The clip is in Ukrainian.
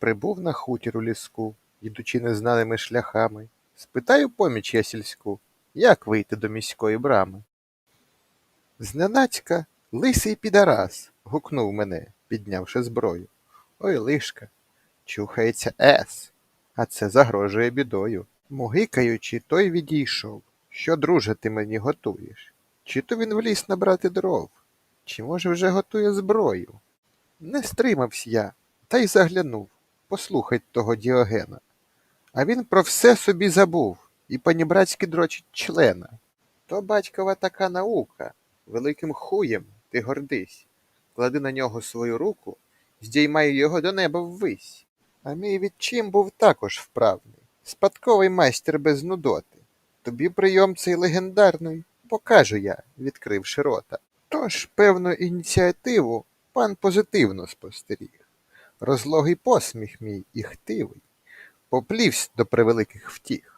Прибув на хутір у ліску, ідучи незнаними шляхами, спитаю поміч я сільську, як вийти до міської брами. Зненацька лисий підарас гукнув мене, піднявши зброю. Ой, лишка, чухається ес, а це загрожує бідою. Мугикаючи, той відійшов. Що, друже, ти мені готуєш? Чи то він вліз набрати дров, чи, може, вже готує зброю? Не стримався я, та й заглянув. Послухай того Діогена. А він про все собі забув і панібратськи дрочить члена. То батькова така наука, великим хуєм ти гордись. Клади на нього свою руку, здіймай його до неба ввись. А мій відчим був також вправний, спадковий майстер без нудоти. Тобі прийом цей легендарний покажу я, відкривши рота. Тож, певну ініціативу пан позитивно спостеріг. Розлогий посміх мій і хтивий, поплівсь до превеликих втіх.